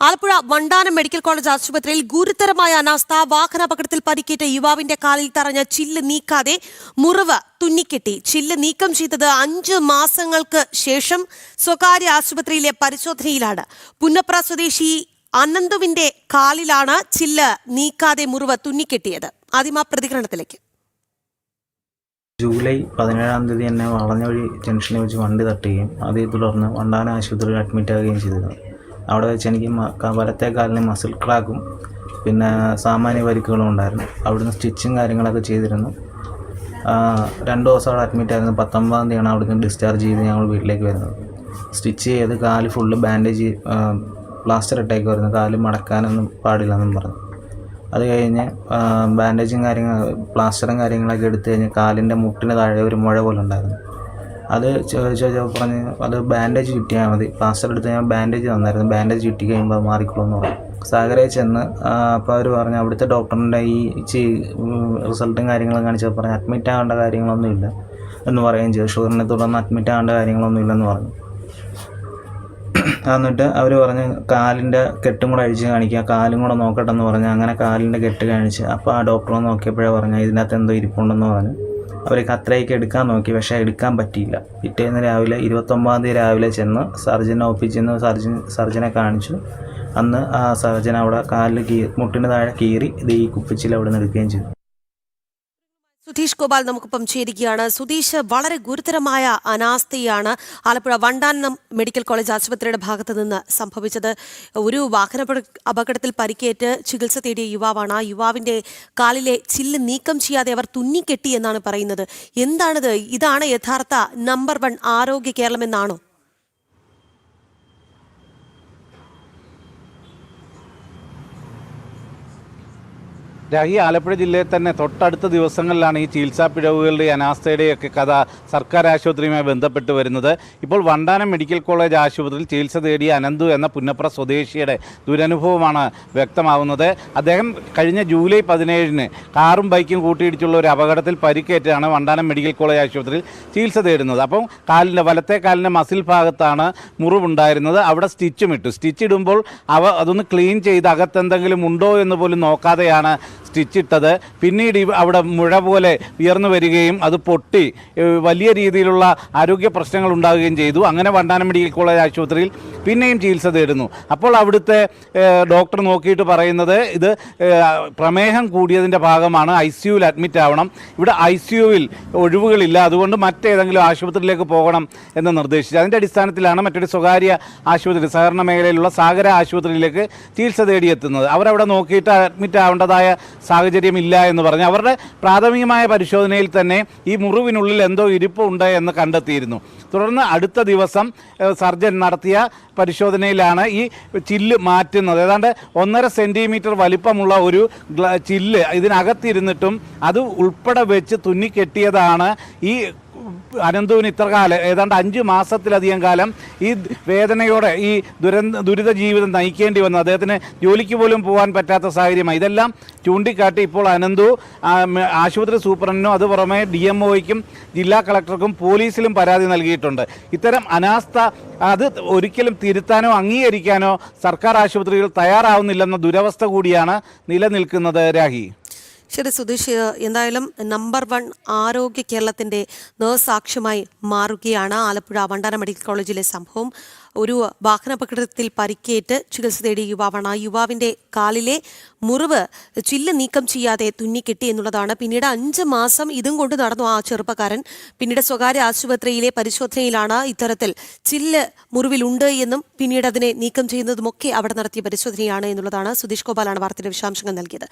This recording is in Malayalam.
ആലപ്പുഴ വണ്ടാനം മെഡിക്കൽ കോളേജ് ആശുപത്രിയിൽ ഗുരുതരമായ അനാസ്ഥ. വാഹനാപകടത്തിൽ പരിക്കേറ്റ യുവാവിന്റെ കാലിൽ തറഞ്ഞ ചില്ല് നീക്കാതെ മുറിവ് തുന്നിക്കെട്ടി. ചില്ല് നീക്കം ചെയ്തത് അഞ്ച് മാസങ്ങൾക്ക് ശേഷം സ്വകാര്യ ആശുപത്രിയിലെ പരിശോധനയിലാണ്. പുന്നപ്ര സ്വദേശി അനന്തുവിന്റെ കാലിലാണ് ചില്ല് നീക്കാതെ മുറിവ് തുന്നിക്കെട്ടിയത്. ആദ്യം ആ പ്രതികരണത്തിലേക്ക്. ജൂലൈ പതിനേഴാം തീയതി എന്നെ വളഞ്ഞവഴി ജംഗ്ഷനിൽ വെച്ച് വണ്ടി തട്ടുകയും അതേ തുടർന്ന് വണ്ടാന ആശുപത്രിയിൽ അഡ്മിറ്റ് ആകുകയും ചെയ്തിരുന്നു. അവിടെ വെച്ച് എനിക്ക് വലത്തെ കാലിന് മസിൽ ക്രാക്കും പിന്നെ സാമാന്യ പരിക്കുകളും ഉണ്ടായിരുന്നു. അവിടുന്ന് സ്റ്റിച്ചും കാര്യങ്ങളൊക്കെ ചെയ്തിരുന്നു. രണ്ട് ദിവസം അവിടെ അഡ്മിറ്റ് ആയിരുന്നു. പത്തൊമ്പതാം തീയതിയാണ് അവിടുന്ന് ഡിസ്ചാർജ് ചെയ്ത് ഞങ്ങൾ വീട്ടിലേക്ക് വരുന്നത്. സ്റ്റിച്ച് ചെയ്ത് കാൽ ഫുള്ള് ബാൻഡേജ് പ്ലാസ്റ്റർ ഇട്ടേക്ക് വരുന്നു. കാൽ മടക്കാനൊന്നും പാടില്ലെന്നും പറഞ്ഞു. അത് കഴിഞ്ഞ് ബാൻഡേജും കാര്യങ്ങൾ പ്ലാസ്റ്ററും കാര്യങ്ങളൊക്കെ എടുത്തു കഴിഞ്ഞ് കാലിന്റെ മുട്ടിന് താഴെ ഒരു മുഴ പോലെ ഉണ്ടായിരുന്നു. അത് പറഞ്ഞ് അത് ബാൻഡേജ് കിട്ടിയാൽ മതി. പ്ലാസ്റ്റർ എടുത്ത് ഞാൻ ബാൻഡേജ് തന്നായിരുന്നു. ബാൻഡേജ് കിട്ടി കഴിയുമ്പോൾ മാറിക്കോളും എന്ന് പറഞ്ഞു. സാഗരയിൽ ചെന്ന് അപ്പോൾ അവർ പറഞ്ഞു അവിടുത്തെ ഡോക്ടറിന്റെ ഈ ചി റിസൾട്ടും കാര്യങ്ങളും കാണിച്ചപ്പോൾ പറഞ്ഞു അഡ്മിറ്റ് ആകേണ്ട കാര്യങ്ങളൊന്നുമില്ല എന്ന് പറയുകയും ചെയ്തു. ഷുഗറിനെ തുടർന്ന് അഡ്മിറ്റ് ആകേണ്ട കാര്യങ്ങളൊന്നും ഇല്ലെന്ന് പറഞ്ഞു. എന്നിട്ട് അവർ പറഞ്ഞ് കാലിന്റെ കെട്ടും കൂടെ അഴിച്ച് കാണിക്കുക കാലും കൂടെ നോക്കട്ടെ എന്ന് പറഞ്ഞു. അങ്ങനെ കാലിന്റെ കെട്ട് കാണിച്ച് അപ്പോൾ ആ ഡോക്ടറെ നോക്കിയപ്പോഴേ പറഞ്ഞു ഇതിനകത്ത് എന്തോ ഇരിപ്പുണ്ടെന്ന് പറഞ്ഞു. അവർ അത്രയൊക്കെ എടുക്കാൻ നോക്കി പക്ഷേ എടുക്കാൻ പറ്റിയില്ല. പിറ്റേന്ന് രാവിലെ ഇരുപത്തൊമ്പതാം തീയതി രാവിലെ ചെന്ന് സർജനെ ഒപ്പിച്ചെന്ന് സർജൻ സർജനെ കാണിച്ചു. അന്ന് ആ സർജൻ അവിടെ കാലിൽ കീ മുട്ടിന് താഴെ കീറി ഇത് ഈ കുപ്പിച്ചിൽ അവിടെ നിന്ന് എടുക്കുകയും ചെയ്തു. സുധീഷ് ഗോപാൽ നമുക്കിപ്പം ചേരുകയാണ്. സുധീഷ് വളരെ ഗുരുതരമായ അനാസ്ഥയാണ് ആലപ്പുഴ വണ്ടാനം മെഡിക്കൽ കോളേജ് ആശുപത്രിയുടെ ഭാഗത്ത് നിന്ന് സംഭവിച്ചത്. ഒരു വാഹന അപകടത്തിൽ പരിക്കേറ്റ് ചികിത്സ തേടിയ യുവാവാണ്. ആ യുവാവിന്റെ കാലിലെ ചില്ല് നീക്കം ചെയ്യാതെ അവർ തുന്നിക്കെട്ടി എന്നാണ് പറയുന്നത്. എന്താണിത് ഇതാണ് യഥാർത്ഥ നമ്പർ വൺ ആരോഗ്യ കേരളം എന്നാണോ ഈ ആലപ്പുഴ ജില്ലയിൽ തന്നെ തൊട്ടടുത്ത ദിവസങ്ങളിലാണ് ഈ ചികിത്സാ പിഴവുകളുടെയും അനാസ്ഥയുടെയൊക്കെ കഥ സർക്കാർ ആശുപത്രിയുമായി ബന്ധപ്പെട്ട് വരുന്നത്. ഇപ്പോൾ വണ്ടാനം മെഡിക്കൽ കോളേജ് ആശുപത്രിയിൽ ചികിത്സ തേടിയ അനന്തു എന്ന പുന്നപ്ര സ്വദേശിയുടെ ദുരനുഭവമാണ് വ്യക്തമാവുന്നത്. അദ്ദേഹം കഴിഞ്ഞ ജൂലൈ പതിനേഴിന് കാറും ബൈക്കും കൂട്ടിയിടിച്ചുള്ള ഒരു അപകടത്തിൽ പരിക്കേറ്റാണ് വണ്ടാനം മെഡിക്കൽ കോളേജ് ആശുപത്രിയിൽ ചികിത്സ തേടുന്നത്. അപ്പം കാലിന്റെ വലത്തെ കാലിന്റെ മസിൽ ഭാഗത്താണ് മുറിവുണ്ടായിരുന്നത്. അവിടെ സ്റ്റിച്ചും ഇട്ടു. സ്റ്റിച്ച് ഇടുമ്പോൾ അവ അതൊന്ന് ക്ലീൻ ചെയ്ത് അകത്തെന്തെങ്കിലും ഉണ്ടോ എന്ന് പോലും നോക്കാതെയാണ് സ്റ്റിച്ച് ഇട്ടത് പിന്നീട് അവിടെ മുഴ പോലെ ഉയർന്നു വരികയും അത് പൊട്ടി വലിയ രീതിയിലുള്ള ആരോഗ്യ പ്രശ്നങ്ങൾ ഉണ്ടാവുകയും ചെയ്തു. അങ്ങനെ വണ്ടാനം മെഡിക്കൽ കോളേജ് ആശുപത്രിയിൽ പിന്നെയും ചികിത്സ തേടുന്നു. അപ്പോൾ അവിടുത്തെ ഡോക്ടർ നോക്കിയിട്ട് പറയുന്നത് ഇത് പ്രമേഹം കൂടിയതിന്റെ ഭാഗമാണ് ഐ സി യുവിൽ അഡ്മിറ്റ് ആവണം. ഇവിടെ ഐ സി യുവിൽ ഒഴിവുകളില്ല. അതുകൊണ്ട് മറ്റേതെങ്കിലും ആശുപത്രിയിലേക്ക് പോകണം എന്ന് നിർദ്ദേശിച്ചു. അതിന്റെ അടിസ്ഥാനത്തിലാണ് മറ്റൊരു സ്വകാര്യ ആശുപത്രി സഹകരണ മേഖലയിലുള്ള സാഗര ആശുപത്രിയിലേക്ക് ചികിത്സ തേടിയെത്തുന്നത്. അവരവിടെ നോക്കിയിട്ട് അഡ്മിറ്റ് ആവേണ്ടതായ സാഹചര്യമില്ല എന്ന് പറഞ്ഞ് അവരുടെ പ്രാഥമികമായ പരിശോധനയിൽ തന്നെ ഈ മുറിവിനുള്ളിൽ എന്തോ ഇരിപ്പുണ്ട് എന്ന് കണ്ടെത്തിയിരുന്നു. തുടർന്ന് അടുത്ത ദിവസം സർജൻ നടത്തിയ പരിശോധനയിലാണ് ഈ ചില്ല് മാറ്റുന്നത്. ഏതാണ്ട് ഒന്നര സെന്റിമീറ്റർ വലിപ്പമുള്ള ഒരു ചില്ല് ഇതിനകത്തിരുന്നിട്ടും അത് ഉൾപ്പെടെ വെച്ച് തുന്നിക്കെട്ടിയതാണ് ഈ അനന്തുവിന് ഇത്ര കാലം ഏതാണ്ട് അഞ്ച് മാസത്തിലധികം കാലം ഈ വേദനയോടെ ഈ ദുരന്ത ദുരിത ജീവിതം നയിക്കേണ്ടി വന്നു. അദ്ദേഹത്തിന് ജോലിക്ക് പോലും പോകാൻ പറ്റാത്ത സാഹചര്യമായി. ഇതെല്ലാം ചൂണ്ടിക്കാട്ടി ഇപ്പോൾ അനന്തു ആശുപത്രി സൂപ്രണ്ടിനും അത് പുറമെ ഡി എം ഒയ്ക്കും ജില്ലാ കളക്ടർക്കും പോലീസിലും പരാതി നൽകിയിട്ടുണ്ട്. ഇത്തരം അനാസ്ഥ അത് ഒരിക്കലും തിരുത്താനോ അംഗീകരിക്കാനോ സർക്കാർ ആശുപത്രികൾ തയ്യാറാവുന്നില്ലെന്ന ദുരവസ്ഥ കൂടിയാണ് നിലനിൽക്കുന്നത് രാഹി. ശരി സുധീഷ് എന്തായാലും നമ്പർ വൺ ആരോഗ്യ കേരളത്തിന്റെ നേഴ്സാക്ഷ്യമായി മാറുകയാണ് ആലപ്പുഴ വണ്ടാന മെഡിക്കൽ കോളേജിലെ സംഭവം. ഒരു വാഹനാപകടത്തിൽ പരിക്കേറ്റ് ചികിത്സ തേടിയ യുവാവാണ്. ആ യുവാവിന്റെ കാലിലെ മുറിവ് ചില്ല് നീക്കം ചെയ്യാതെ തുന്നിക്കെട്ടി എന്നുള്ളതാണ്. പിന്നീട് അഞ്ച് മാസം ഇതും കൊണ്ട് നടന്നു ആ ചെറുപ്പക്കാരൻ. പിന്നീട് സ്വകാര്യ ആശുപത്രിയിലെ പരിശോധനയിലാണ് ഇത്തരത്തിൽ ചില്ല് മുറിവിലുണ്ട് എന്നും പിന്നീട് അതിനെ നീക്കം ചെയ്യുന്നതുമൊക്കെ അവിടെ നടത്തിയ പരിശോധനയാണ് എന്നുള്ളതാണ് സുധീഷ് ഗോപാലാണ് വാർത്തയുടെ വിശദാംശങ്ങൾ നൽകിയത്.